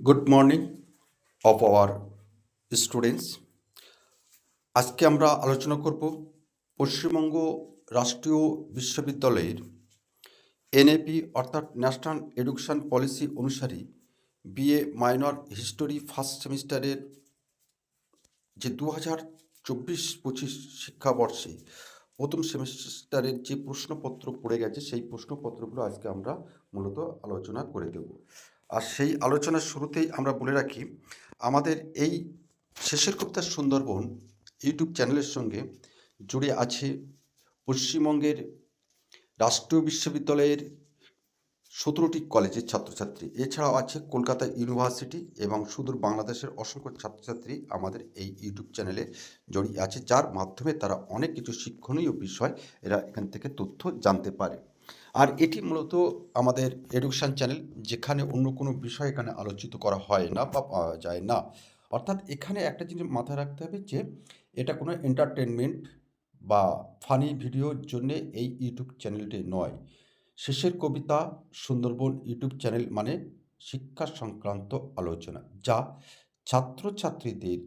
Good morning of our students আজকে আমরা আলোচনা করব পশ্চিমবঙ্গ রাষ্ট্রীয় বিশ্ববিদ্যালয়ের এনএপি অর্থাৎ ন্যাশনাল এডুকেশন পলিসি অনুসারে বিএ মাইনর হিস্টোরি ফার্স্ট সেমিস্টারের যে দু হাজার চব্বিশ পঁচিশ শিক্ষাবর্ষে প্রথম সেমিস্টারের যে প্রশ্নপত্র পড়ে গেছে, সেই প্রশ্নপত্রগুলো আজকে আমরা মূলত আলোচনা করে দেব। আর সেই আলোচনার শুরুতেই আমরা বলে রাখি, আমাদের এই শেষের কবিতার সুন্দরবন ইউটিউব চ্যানেলের সঙ্গে জুড়ে আছে পশ্চিমবঙ্গের রাষ্ট্রীয় বিশ্ববিদ্যালয়ের সতেরোটি কলেজের ছাত্রছাত্রী। এছাড়াও আছে কলকাতা ইউনিভার্সিটি এবং সুদূর বাংলাদেশের অসংখ্য ছাত্রছাত্রী আমাদের এই ইউটিউব চ্যানেলে জড়িয়ে আছে, যার মাধ্যমে তারা অনেক কিছু শিক্ষণীয় বিষয় এরা এখান থেকে তথ্য জানতে পারে। আর এটি মূলত আমাদের এডুকেশান চ্যানেল যেখানে অন্য কোনো বিষয় এখানে আলোচিত করা হয় না বা পাওয়া যায় না। অর্থাৎ এখানে একটা জিনিস মাথায় রাখতে হবে যে, এটা কোনো এন্টারটেনমেন্ট বা ফানি ভিডিওর জন্যে এই ইউটিউব চ্যানেলটি নয়। শেষের কবিতা সুন্দরবন ইউটিউব চ্যানেল মানে শিক্ষা সংক্রান্ত আলোচনা, যা ছাত্রছাত্রীদের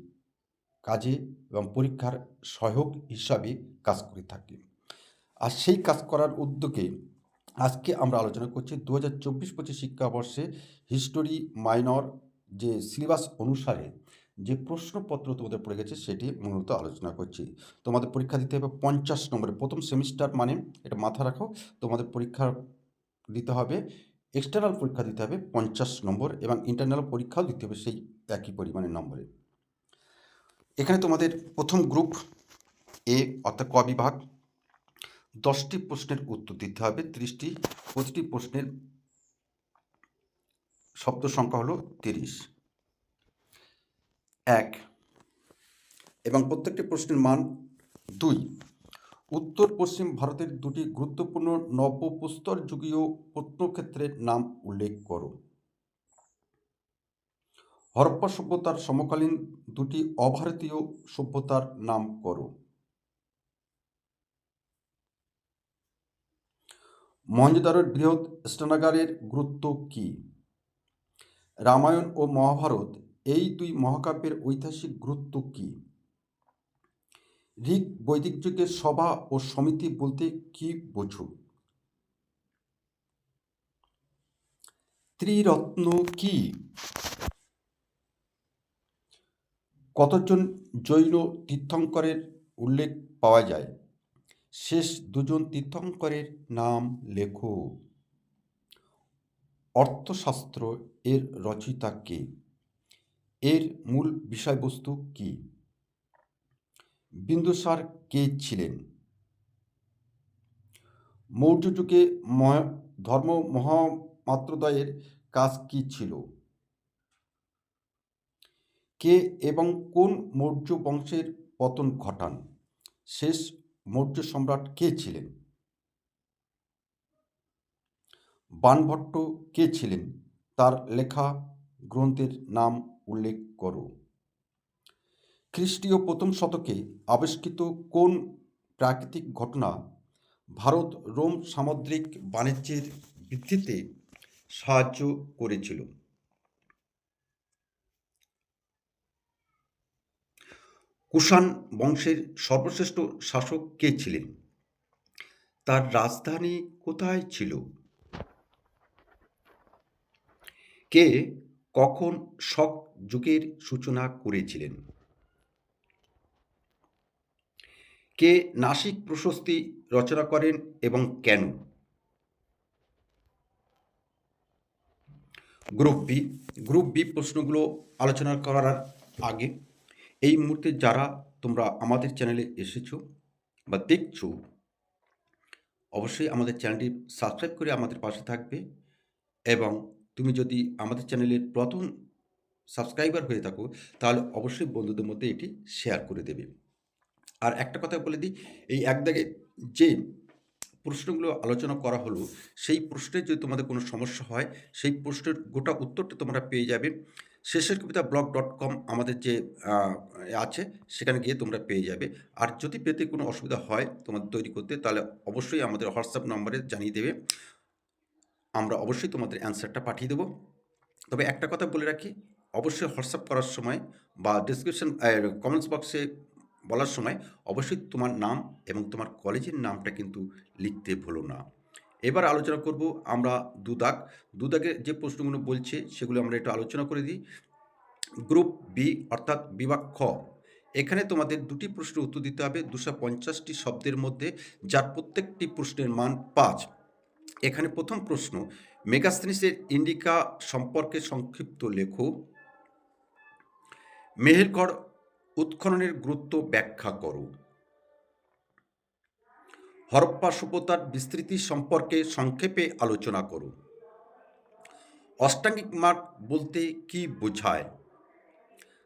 কাজে এবং পরীক্ষার সহায়ক হিসাবে কাজ করে থাকে। আর সেই কাজ করার উদ্যোগে আজকে আমরা আলোচনা করছি দু হাজার চব্বিশ পঁচিশ শিক্ষাবর্ষে হিস্টোরি মাইনর যে সিলেবাস অনুসারে যে প্রশ্নপত্র তোমাদের পড়ে গেছে সেটি মূলত আলোচনা করছি। তোমাদের পরীক্ষা দিতে হবে পঞ্চাশ নম্বরে। প্রথম সেমিস্টার মানে এটা মাথা রাখো, তোমাদের পরীক্ষা দিতে হবে এক্সটার্নাল পরীক্ষা দিতে হবে পঞ্চাশ নম্বর এবং ইন্টারনাল পরীক্ষাও দিতে হবে সেই একই পরিমাণের নম্বরে। এখানে তোমাদের প্রথম গ্রুপ এ অর্থাৎ ক বিভাগ দশটি প্রশ্নের উত্তর দিতে হবে, ত্রিশটি, প্রতিটি প্রশ্নের শব্দ সংখ্যা হলো তিরিশ। এক এবং প্রত্যেকটি প্রশ্নের মান দুই। উত্তর পশ্চিম ভারতের দুটি গুরুত্বপূর্ণ নবপ্রস্তর প্রত্নক্ষেত্রের নাম উল্লেখ করো। হরপ্পা সভ্যতার সমকালীন দুটি অভারতীয় সভ্যতার নাম করো। মহেঞ্জোদারোর বৃহৎ স্নানাগারের গুরুত্ব কী? রামায়ণ ও মহাভারত, এই দুই মহাকাব্যের ঐতিহাসিক গুরুত্ব কী? ঋক বৈদিক যুগের সভা ও সমিতি বলতে কি বোঝো? ত্রিরত্ন কি? কতজন জৈন তীর্থঙ্করের উল্লেখ পাওয়া যায়? শেষ দুজন তীর্থঙ্করের নাম লেখো। অর্থশাস্ত্র এর রচয়িতা কে? এর মূল বিষয়বস্তু কি? বিন্দুসার কে ছিলেন? মৌর্য যুগে ধর্ম মহামাত্রদয়ের কাজ কি ছিল? কে এবং কোন মৌর্য বংশের পতন ঘটান? শেষ মৌর্য সম্রাট কে ছিলেন? বানভট্ট কে ছিলেন? তার লেখা গ্রন্থের নাম উল্লেখ করো। খ্রিস্টীয় প্রথম শতকে আবিষ্কৃত কোন প্রাকৃতিক ঘটনা ভারত রোম সামুদ্রিক বাণিজ্যের বৃদ্ধিতে সাহায্য করেছিল? কুষাণ বংশের সর্বশ্রেষ্ঠ শাসক কে ছিলেন? তার রাজধানী কোথায় ছিল? কে কখন শক যুগের সূচনা করেছিলেন? কে নাসিক প্রশস্তি রচনা করেন এবং কেন? গ্রুপ বি গ্রুপ বি প্রশ্নগুলো আলোচনা করার আগে এই মুহূর্তে যারা তোমরা আমাদের চ্যানেলে এসেছ বা দেখছ, অবশ্যই আমাদের চ্যানেলটি সাবস্ক্রাইব করে আমাদের পাশে থাকবে এবং তুমি যদি আমাদের চ্যানেলের প্রথম সাবস্ক্রাইবার হয়ে থাকো, তাহলে অবশ্যই বন্ধুদের মধ্যে এটি শেয়ার করে দেবে। আর একটা কথা বলে দিই, এই এক দাগে যে প্রশ্নগুলো আলোচনা করা হলো, সেই প্রশ্নের যদি তোমাদের কোনো সমস্যা হয়, সেই প্রশ্নের গোটা উত্তরটা তোমরা পেয়ে যাবে। শেষের কবিতা ব্লগ ডট কম আমাদের যে আছে, সেখানে গিয়ে তোমরা পেয়ে যাবে। আর যদি পেতে কোনো অসুবিধা হয় তোমাদের তৈরি করতে, তাহলে অবশ্যই আমাদের হোয়াটসঅ্যাপ নম্বরে জানিয়ে দেবে। আমরা অবশ্যই তোমাদের অ্যান্সারটা পাঠিয়ে দেবো। তবে একটা কথা বলে রাখি, অবশ্যই হোয়াটসঅ্যাপ করার সময় বা ডিসক্রিপশন কমেন্টস বক্সে বলার সময় অবশ্যই তোমার নাম এবং তোমার কলেজের নামটা কিন্তু লিখতে ভুলো না। এবার আলোচনা করব আমরা দুদাগ দুদাগে যে প্রশ্নগুলো বলছে সেগুলো আমরা একটু আলোচনা করে দিই। গ্রুপ বি অর্থাৎ বিভাগ খ। এখানে তোমাদের দুটি প্রশ্নের উত্তর দিতে হবে দুশো পঞ্চাশটি শব্দের মধ্যে, যার প্রত্যেকটি প্রশ্নের মান পাঁচ। এখানে প্রথম প্রশ্ন মেগাস্থেনিসের ইন্ডিকা সম্পর্কে সংক্ষিপ্ত লেখো। মেহেরগড় উৎখননের গুরুত্ব ব্যাখ্যা করো। হরপ্পা সভ্যতার বিস্তৃতি সম্পর্কে সংক্ষেপে আলোচনা করো অষ্টাঙ্গিক মার্গ বলতে কি বোঝায়?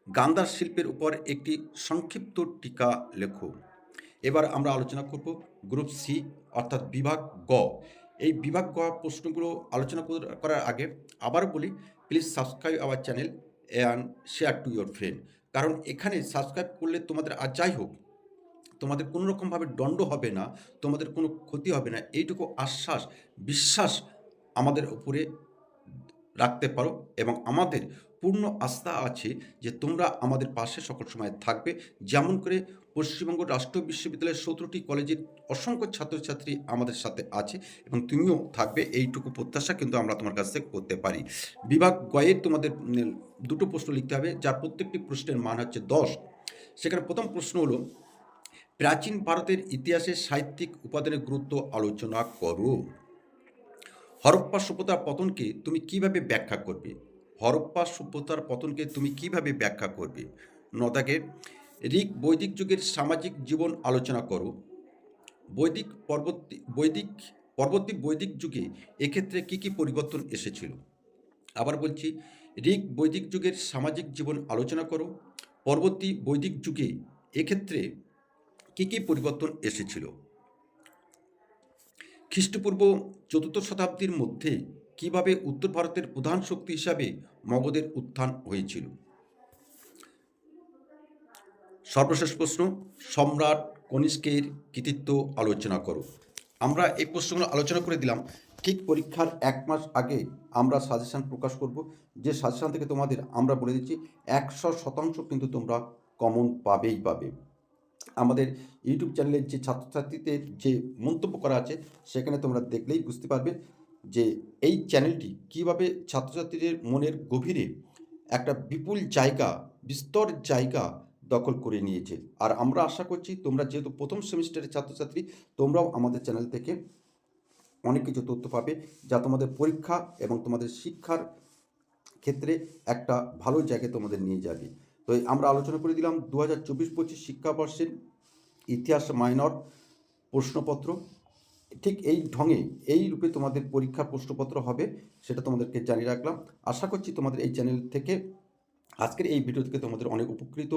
গান্ধার শিল্পের উপর একটি সংক্ষিপ্ত টিকা লেখো এবার আমরা আলোচনা করব গ্রুপ সি অর্থাৎ বিভাগ গ। এই বিভাগ গ প্রশ্নগুলো আলোচনা করার আগে আবার বলি please subscribe our channel and share to your friend কারণ এখানে সাবস্ক্রাইব করলে তোমাদের আর যাই হোক তোমাদের কোনো রকমভাবে দণ্ড হবে না, তোমাদের কোনো ক্ষতি হবে না, এইটুকু আশ্বাস, বিশ্বাস আমাদের উপরে রাখতে পারো এবং আমাদের পূর্ণ আস্থা আছে যে তোমরা আমাদের পাশে সকল সময় থাকবে। যেমন করে পশ্চিমবঙ্গ রাষ্ট্র বিশ্ববিদ্যালয়ের সতেরোটি কলেজের অসংখ্য ছাত্রছাত্রী আমাদের সাথে আছে এবং তুমিও থাকবে, এইটুকু প্রত্যাশা কিন্তু আমরা তোমার কাছ থেকে করতে পারি। বিভাগ গয়ের তোমাদের দুটো প্রশ্ন লিখতে হবে, যার প্রত্যেকটি প্রশ্নের মান হচ্ছে দশ। সেখানে প্রথম প্রশ্ন হলো প্রাচীন ভারতের ইতিহাসে সাহিত্যিক উপাদানের গুরুত্ব আলোচনা করো। হরপ্পা সভ্যতার পতনকে তুমি কীভাবে ব্যাখ্যা করবে? হরপ্পা সভ্যতার পতনকে তুমি কীভাবে ব্যাখ্যা করবে? নদাকে, ঋক বৈদিক যুগের সামাজিক জীবন আলোচনা করো। বৈদিক পরবর্তী বৈদিক পরবর্তী বৈদিক যুগে এক্ষেত্রে কি কি পরিবর্তন এসেছিল? আবার বলছি, ঋক বৈদিক যুগের সামাজিক জীবন আলোচনা করো। পরবর্তী বৈদিক যুগে এক্ষেত্রে কি কি পরিবর্তন এসেছিল? খ্রিস্টপূর্ব চতুর্থ শতাব্দীর মধ্যে কীভাবে উত্তর ভারতের প্রধান শক্তি হিসাবে মগধের উত্থান হয়েছিল? সর্বশেষ প্রশ্ন, সম্রাট কনিষ্কের কৃতিত্ব আলোচনা করো। আমরা এই প্রশ্নগুলো আলোচনা করে দিলাম। ঠিক পরীক্ষার এক মাস আগে আমরা সাজেশান প্রকাশ করব। যে সাজেশান থেকে তোমাদের আমরা বলে দিচ্ছি, একশো শতাংশ কিন্তু তোমরা কমন পাবেই পাবে। আমাদের ইউটিউব চ্যানেলের যে ছাত্রছাত্রীদের যে মন্তব্য করা আছে, সেখানে তোমরা দেখলেই বুঝতে পারবে যে এই চ্যানেলটি কীভাবে ছাত্রছাত্রীদের মনের গভীরে একটা বিপুল জায়গা, বিস্তর জায়গা দখল করে নিয়েছে। আর আমরা আশা করছি তোমরা যেহেতু প্রথম সেমিস্টারের ছাত্রছাত্রী, তোমরাও আমাদের চ্যানেল থেকে অনেক কিছু তথ্য পাবে যা তোমাদের পরীক্ষা এবং তোমাদের শিক্ষার ক্ষেত্রে একটা ভালো জায়গায় তোমাদের নিয়ে যাবে। তো আমরা আলোচনা করে দিলাম দু হাজার চব্বিশ পঁচিশ শিক্ষাবর্ষের ইতিহাস মাইনর প্রশ্নপত্র। ঠিক এই ঢঙে, এই রূপে তোমাদের পরীক্ষা প্রশ্নপত্র হবে, সেটা তোমাদেরকে জানিয়ে রাখলাম। আশা করছি তোমাদের এই চ্যানেল থেকে, আজকের এই ভিডিও থেকে তোমাদের অনেক উপকৃত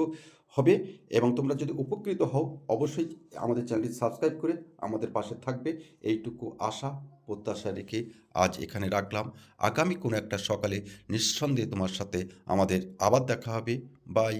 হবে এবং তোমরা যদি উপকৃত হও, অবশ্যই আমাদের চ্যানেলটি সাবস্ক্রাইব করে আমাদের পাশে থাকবে। এইটুকু আশা। প্রত্যাশা রেখে আজ এখানে রাখলাম। আগামী কোনো একটা সকালে নিঃসন্দেহে তোমার সাথে আমাদের আবার দেখা হবে। বাই